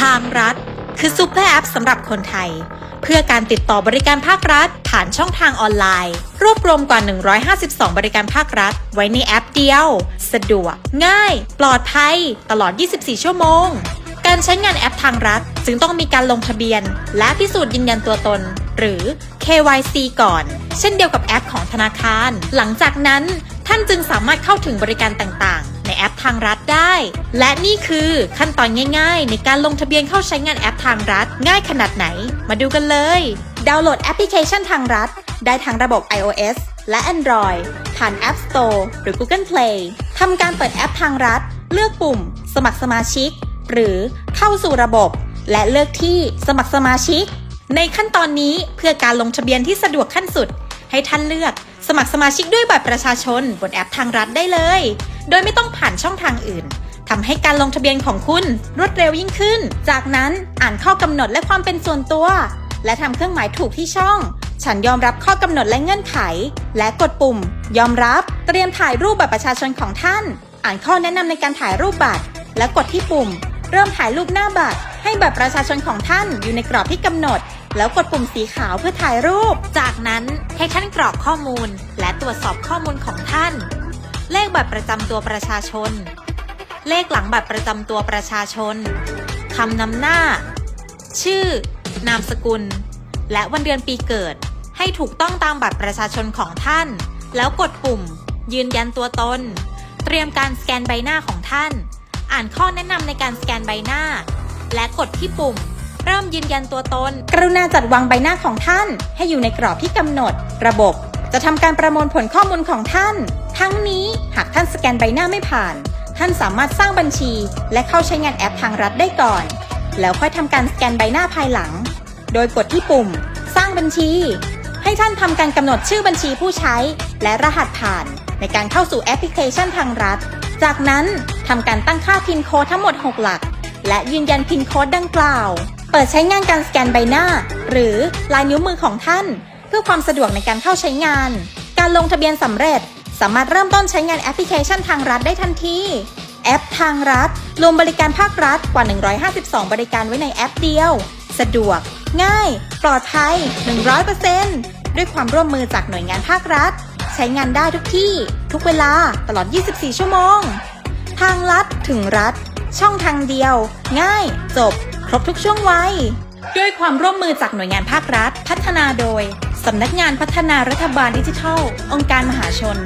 ทางรัฐ คือซูเปอร์แอปสำหรับคนไทย เพื่อการติดต่อบริการภาครัฐ ผ่านช่องทางออนไลน์ รวบรวมกว่า 152 บริการภาครัฐ ไว้ในแอปเดียว สะดวก ง่าย ปลอดภัย ตลอด 24 ชั่วโมง การใช้งานแอปทางรัฐ จึงต้องมีการลงทะเบียน และพิสูจน์ยืนยันตัวตน หรือ KYC ก่อน เช่นเดียวกับแอปของธนาคาร หลังจากนั้นท่านจึงสามารถเข้าถึงบริการต่างๆ แอปทางรัฐได้ และนี่คือขั้นตอนง่าย ๆ ในการลงทะเบียนเข้าใช้งานแอปทางรัฐ ง่ายขนาดไหน มาดูกันเลย ดาวน์โหลดแอปพลิเคชันทางรัฐ ได้ทั้งระบบ iOS และ Android ผ่าน App Store หรือ Google Play ทำการเปิดแอปทางรัฐ เลือกปุ่ม สมัครสมาชิก หรือเข้าสู่ระบบ และเลือกที่สมัครสมาชิก ในขั้นตอนนี้เพื่อการลงทะเบียนที่สะดวกขั้นสุด ให้ท่านเลือกสมัครสมาชิกด้วยบัตรประชาชนบนแอปทางรัฐได้เลย โดยไม่ต้องผ่านช่องทางอื่นทำให้การลงทะเบียนของคุณรวดเร็วยิ่งขึ้น จากนั้นอ่านข้อกำหนดและความเป็นส่วนตัว และทำเครื่องหมายถูกที่ช่อง ฉันยอมรับข้อกำหนดและเงื่อนไข และกดปุ่ม ยอมรับ เตรียมถ่ายรูปบัตรประชาชนของท่าน อ่านข้อแนะนำในการถ่ายรูปบัตร และกดที่ปุ่ม เริ่มถ่ายรูปหน้าบัตร ให้บัตรประชาชนของท่านอยู่ในกรอบที่กำหนด แล้วกดปุ่มสีขาวเพื่อถ่ายรูป จากนั้นให้ท่านกรอกข้อมูล และตรวจสอบข้อมูลของท่าน เลขบัตรประจำตัวประชาชน เลขหลังบัตรประจำตัวประชาชนคำนำหน้า ชื่อ นามสกุล และวันเดือนปีเกิด ให้ถูกต้องตามบัตรประชาชนของท่าน แล้วกดปุ่ม ยืนยันตัวตน เตรียมการสแกนใบหน้าของท่าน อ่านข้อแนะนำในการสแกนใบหน้า และกดที่ปุ่ม ริ่มยืนยันตัวตน กรุณาจัดวางใบหน้าของท่าน ให้อยู่ในกรอบที่กำหนด ระบบ จะทำการประมวลผลข้อมูลของท่าน ทั้งนี้หากท่านสแกนใบหน้าไม่ผ่าน ท่านสามารถสร้างบัญชี และเข้าใช้งานแอปทางรัฐได้ก่อน แล้วค่อยทำการสแกนใบหน้าภายหลัง โดยกดที่ปุ่ม สร้างบัญชี ให้ท่านทำการกำหนดชื่อบัญชีผู้ใช้ และรหัสผ่าน ในการเข้าสู่แอปพลิเคชันทางรัฐ จากนั้นทำการตั้งค่าพินโค้ดทั้งหมด 6 หลัก และยืนยันพินโค้ดดังกล่าว เปิดใช้งานการสแกนใบหน้า หรือลายนิ้วมือของท่าน เพื่อความสะดวกในการเข้าใช้งาน การลงทะเบียนสำเร็จ สามารถเริ่มต้นใช้งานแอปพลิเคชันทางรัฐได้ทันทีแอปทางรัฐ รวมบริการภาครัฐกว่า 152 บริการไว้ในแอปเดียว สะดวก ง่าย ปลอดภัย 100%ด้วยความร่วมมือจากหน่วยงานภาครัฐ ใช้งานได้ทุกที่ ทุกเวลาตลอด 24 ชั่วโมง ทางลัดถึงรัฐ ช่องทางเดียว ง่าย จบ ครบทุกช่วงวัย ด้วยความร่วมมือจากหน่วยงานภาครัฐ พัฒนาโดย สำนักงานพัฒนารัฐบาลดิจิทัล องค์การมหาชน